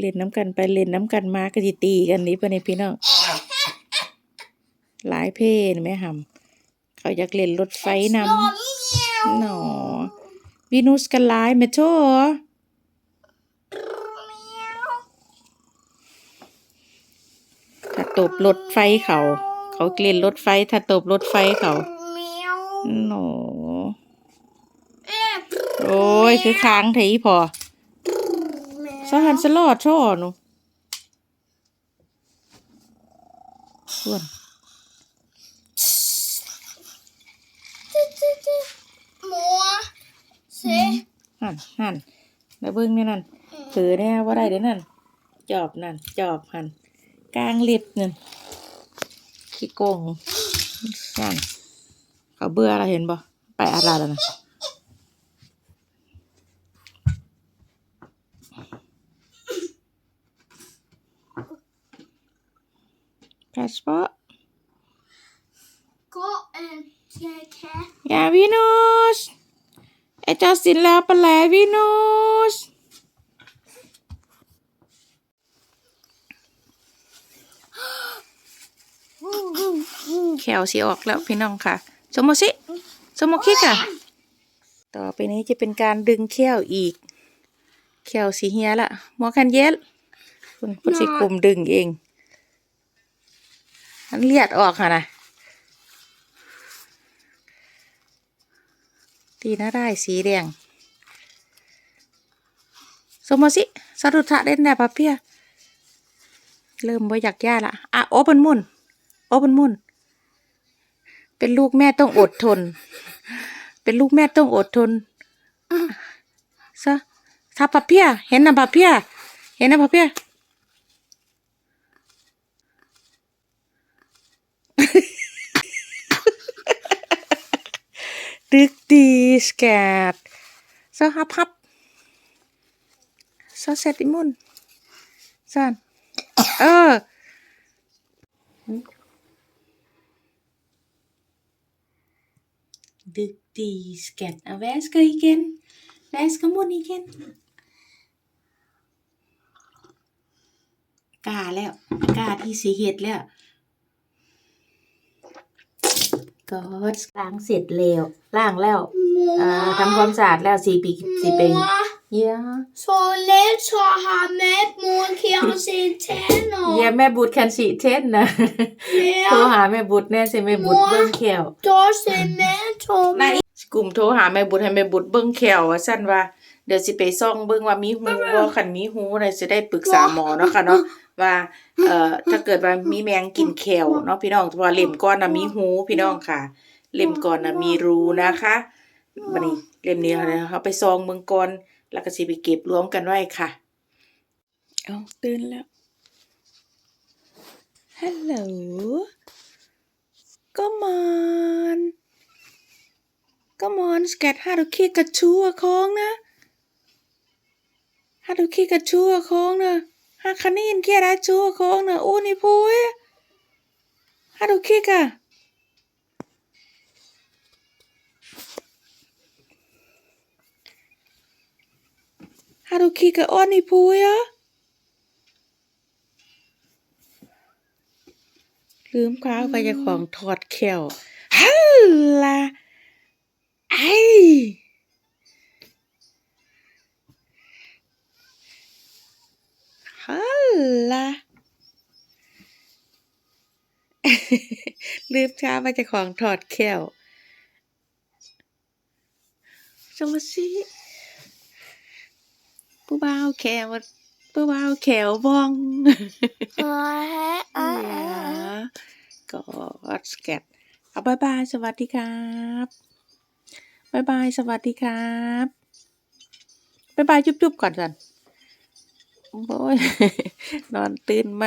เล่นน้ำกันไปเล่นน้ำกันมาก็สิตีกันนี้ปะเนี่ยพี่น้องหลายเพศแม่หำเขาอยากเล่นรถไฟนำหนอวีนุสกันหลายแม่โชถ้าตบรถไฟเขา เขาเล่นรถไฟ ถ้าตบรถไฟเขาหนอโอ้ย คือค้างเถอะพอส หันสลอดช่อหนูส่วน Mor, se. หันหันแล้วเบิ้งนี่นั่นเผือแน่ว่าได้เด้อนั่น จอบนั่น จอบหันกลางเล็บนั่นขี้โกงนั่นเขาเบื่ออะไรเห็นบ่ไปอะไรแล้วนะ พาสปอร์ต Gå en kaka. อย่าวินุสไอเจ้าสินแล้วปะแหลวินุสแขวสีออกแล้วพี่น้องค่ะ สมมติสิสมมติคิกอะต่อไปนี้จะเป็นการดึงแควอีก แควสีเฮียละหมอคันเย็ดคุณคุณสิกลุ่มดึงเอง อันเลียดออกค่ะนะตีน้าได้สีแดงสมมติสิสรุทะเล่นแน่ปะเพียเริ่มบ่อยากย่าละอะโอเป็นมุ่นโอเป็นมุ่น เป็นลูกแม่ต้องอดทน เป็นลูกแม่ต้องอดทนซะถ้าปะเพียเห็นนะปะเพียเห็นนะปะเพีย ดึกดีสแกดซฮับฮับซเซติมุนซันเออดึกดีสแกดเอาแวสก็อีกเกนแวสก็มุนอีกเกนกาแล้วกาที่สีเห็ดแล้ว ก็ล้างเสร็จแล้วล้างแล้วอ่า Mor, ทำความสะอาดแล้วสีปีสีเป็น mor. เยี่ย Så lätt så har med mor kan se tänder. เยี่ยแม่บุตรแคนสีเทนนะโทร Ja, หาแม่บุตรแน่สิแม่บุตรเบิ้งแขว då ser med นาย Tommy. กลุ่มโทรหาแม่บุตรให้แม่บุตรเบิ้งแขวว่าสั้นว่า เดี๋ยวสิไปซ่องเบิ้งว่ามีหูบ่คันมีหูอะไรสิได้ปรึกษาหมอเนาะค่ะเนาะว่าเอ่อถ้าเกิดว่ามีแมงกินแขวเนาะพี่น้องเพราะว่าเล่มก้อนน่ะมีหูพี่น้องค่ะ เล่มก่อนน่ะมีรูนะคะบัดนี้เล่มนี้เขาไปซองเมืองก่อนแล้วก็สิไปเก็บรวมกันไว้ค่ะเอาตื่นแล้วฮัลโหลก็มอนก็มอนสแกตฮารุคิกระชูอะคองนะาคันนี่นเกียร์ชูอะคองนะโอ้นี่พูยฮารุคิกะ Har du kigget ordentligt på jer? ลืมข้าวไปจะของถอดแขวฮัลล่ไอฮั ลล่ะลืมข้าวไปจะของถอดแขวสวัสดีผู้บ่าวแขวผู้บ่าวแขวบ้อง Ah, เนี่ย ah, ก็สแกตเอาบายบาย สวัสดีครับบายบาย สวัสดีครับบายบาย จุ๊บๆก่อนสัน โอ้ย นอนตื่นไหม